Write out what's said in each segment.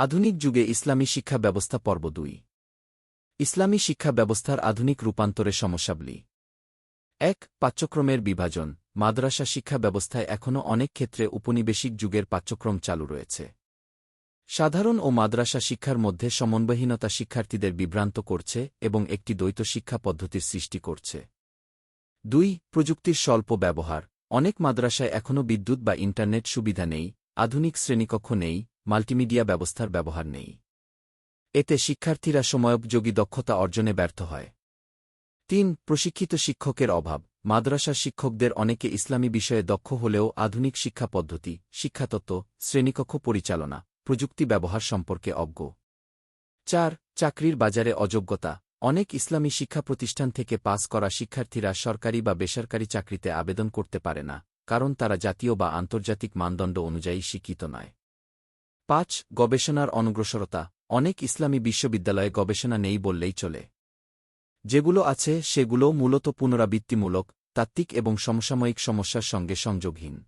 আধুনিক যুগে ইসলামী শিক্ষা ব্যবস্থা পর্ব দুই। ইসলামী শিক্ষা ব্যবস্থার আধুনিক রূপান্তরে সমস্যাবলী এক, পাঠ্যক্রমের বিভাজন। মাদ্রাসা শিক্ষা ব্যবস্থায় এখনও অনেক ক্ষেত্রে উপনিবেশিক যুগের পাঠ্যক্রম চালু রয়েছে। সাধারণ ও মাদ্রাসা শিক্ষার মধ্যে সমন্বয়হীনতা শিক্ষার্থীদের বিভ্রান্ত করছে এবং একটি দ্বৈত শিক্ষা পদ্ধতির সৃষ্টি করছে। দুই, প্রযুক্তির স্বল্প ব্যবহার। অনেক মাদ্রাসায় এখনও বিদ্যুৎ বা ইন্টারনেট সুবিধা নেই, আধুনিক শ্রেণীকক্ষ নেই মাল্টিমিডিয়া ব্যবস্থার ব্যবহার নেই। এতে শিক্ষার্থীরা সময়োপযোগী দক্ষতা অর্জনে ব্যর্থ হয়। তিন, প্রশিক্ষিত শিক্ষকের অভাব। মাদ্রাসার শিক্ষকদের অনেকে ইসলামী বিষয়ে দক্ষ হলেও আধুনিক শিক্ষা পদ্ধতি, শিক্ষাতত্ত্ব, শ্রেণীকক্ষ পরিচালনা, প্রযুক্তি ব্যবহার সম্পর্কে অজ্ঞ। চার, চাকরির বাজারে অযোগ্যতা। অনেক ইসলামী শিক্ষা প্রতিষ্ঠান থেকে পাস করা শিক্ষার্থীরা সরকারি বা বেসরকারি চাকরিতে আবেদন করতে পারে না, কারণ তারা জাতীয় বা আন্তর্জাতিক মানদণ্ড অনুযায়ী শিক্ষিত নয়। পাঁচ, গবেষণার অনগ্রসরতা। অনেক ইসলামী বিশ্ববিদ্যালয়ে গবেষণা নেই বললেই চলে। যেগুলো আছে সেগুলো মূলত পুনরাবৃত্তিমূলক, তাত্ত্বিক এবং সমসাময়িক সমস্যার সঙ্গে সংযোগহীন।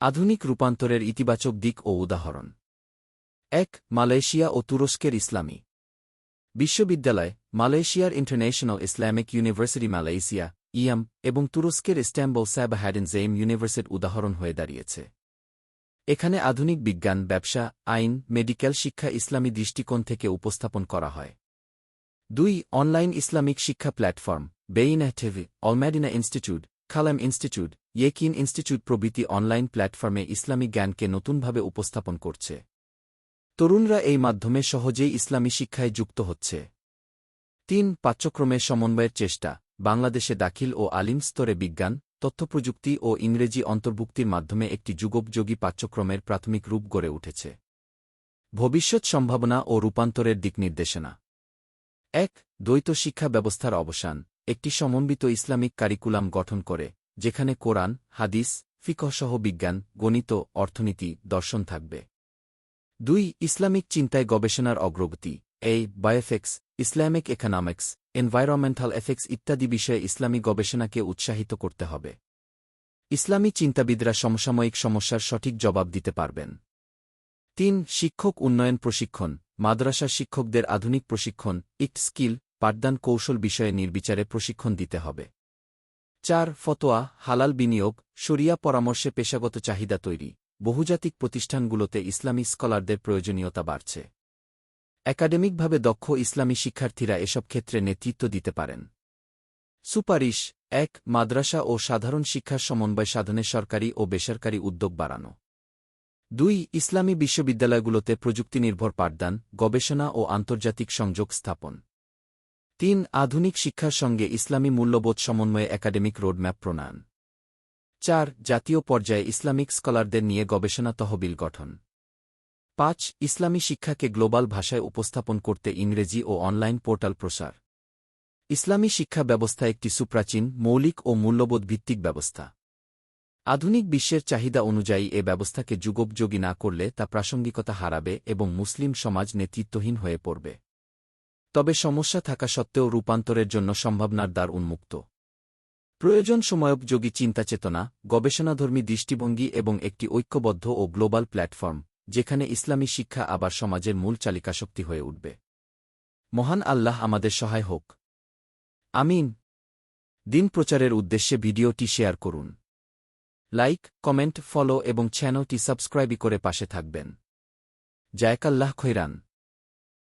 আধুনিক রূপান্তরের ইতিবাচক দিক ও উদাহরণ। এক, মালয়েশিয়া ও তুরস্কের ইসলামী। বিশ্ববিদ্যালয়, মালয়েশিয়ার ইন্টারন্যাশনাল ইসলামিক ইউনিভার্সিটি মালয়েশিয়া ইয়াম এবং তুরস্কের ইস্ট্যাম্বল স্যাব হ্যাডেন জেইম ইউনিভার্সিটির উদাহরণ হয়ে দাঁড়িয়েছে। এখানে আধুনিক বিজ্ঞান, ব্যবসা, আইন, মেডিকেল, শিক্ষা, ইসলামী দৃষ্টিকোণ থেকে উপস্থাপন করা হয়। দুই, অনলাইন ইসলামিক শিক্ষা প্ল্যাটফর্ম, বেইন অ্যাথেভি অলম্যাডিনা institute, Qalam institute, Yaqeen institute প্রভৃতি অনলাইন প্ল্যাটফর্মে ইসলামী জ্ঞানকে নতুনভাবে উপস্থাপন করছে। তরুণরা এই মাধ্যমে সহজেই ইসলামী শিক্ষায় যুক্ত হচ্ছে। তিন, পাঠ্যক্রমে সমন্বয়ের চেষ্টা, বাংলাদেশে দাখিল ও আলিম স্তরে বিজ্ঞান তথ্যপ্রযুক্তি ও ইংরেজি অন্তর্ভুক্তির মাধ্যমে একটি যুগোপযোগী পাঠ্যক্রমের প্রাথমিক রূপ গড়ে উঠেছে। ভবিষ্যৎ সম্ভাবনা ও রূপান্তরের দিক নির্দেশনা। এক, দ্বৈত শিক্ষা ব্যবস্থার অবসান। একটি সমন্বিত ইসলামিক কারিকুলাম গঠন করে, যেখানে কোরআন, হাদিস ফিকহসহ বিজ্ঞান, গণিত, অর্থনীতি, দর্শন থাকবে। দুই, ইসলামিক চিন্তায় গবেষণার অগ্রগতি। এই বায়োফেক্স, ইসলামিক ইকোনমিক্স এনভায়রনমেন্টাল এফেক্টস ইত্যাদি বিষয়ে ইসলামী গবেষণাকে উৎসাহিত করতে হবে। ইসলামী চিন্তাবিদরা সমসাময়িক সমস্যার সঠিক জবাব দিতে পারবেন। তিন, শিক্ষক উন্নয়ন প্রশিক্ষণ, মাদ্রাসা শিক্ষকদের আধুনিক প্রশিক্ষণ, ইট স্কিল, পাঠদান কৌশল বিষয়ে নির্বিচারে প্রশিক্ষণ দিতে হবে। চার, ফতোয়া, হালাল বিনিয়োগ, শরিয়া পরামর্শে পেশাগত চাহিদা তৈরি, বহুজাতিক প্রতিষ্ঠানগুলোতে ইসলামী স্কলারদের প্রয়োজনীয়তা বাড়ছে। একাডেমিকভাবে দক্ষ ইসলামী শিক্ষার্থীরা এসব ক্ষেত্রে নেতৃত্ব দিতে পারেন। সুপারিশ, এক, মাদ্রাসা ও সাধারণ শিক্ষার সমন্বয় সাধনে সরকারি ও বেসরকারি উদ্যোগ বাড়ানো। দুই, ইসলামী বিশ্ববিদ্যালয়গুলোতে প্রযুক্তিনির্ভর পাঠদান, গবেষণা ও আন্তর্জাতিক সংযোগ স্থাপন। তিন, আধুনিক শিক্ষার সঙ্গে ইসলামী মূল্যবোধ সমন্বয়ে একাডেমিক রোডম্যাপ প্রণয়ন। চার, জাতীয় পর্যায়ে ইসলামিক স্কলারদের নিয়ে গবেষণা তহবিল গঠন। পাঁচ, ইসলামী শিক্ষাকে গ্লোবাল ভাষায় উপস্থাপন করতে ইংরেজি ও অনলাইন পোর্টাল প্রসার। ইসলামী শিক্ষা ব্যবস্থা একটি সুপ্রাচীন, মৌলিক ও মূল্যবোধ ভিত্তিক ব্যবস্থা। আধুনিক বিশ্বের চাহিদা অনুযায়ী এ ব্যবস্থাকে যুগোপযোগী না করলে তা প্রাসঙ্গিকতা হারাবে এবং মুসলিম সমাজ নেতৃত্বহীন হয়ে পড়বে। তবে সমস্যা থাকা সত্ত্বেও রূপান্তরের জন্য সম্ভাবনার দ্বার উন্মুক্ত। প্রয়োজন সময়োপযোগী চিন্তাচেতনা, গবেষণাধর্মী দৃষ্টিভঙ্গি এবং একটি ঐক্যবদ্ধ ও গ্লোবাল প্ল্যাটফর্ম। যেখানে ইসলামী শিক্ষা আবার সমাজের মূল চালিকাশক্তি হয়ে উঠবে। মহান আল্লাহ আমাদের সহায় হোক। আমিন। দিন প্রচারের উদ্দেশ্যে ভিডিওটি শেয়ার করুন। লাইক, কমেন্ট, ফলো এবং চ্যানেলটি সাবস্ক্রাইবই করে পাশে থাকবেন। জায়কাল্লাহ খৈরান।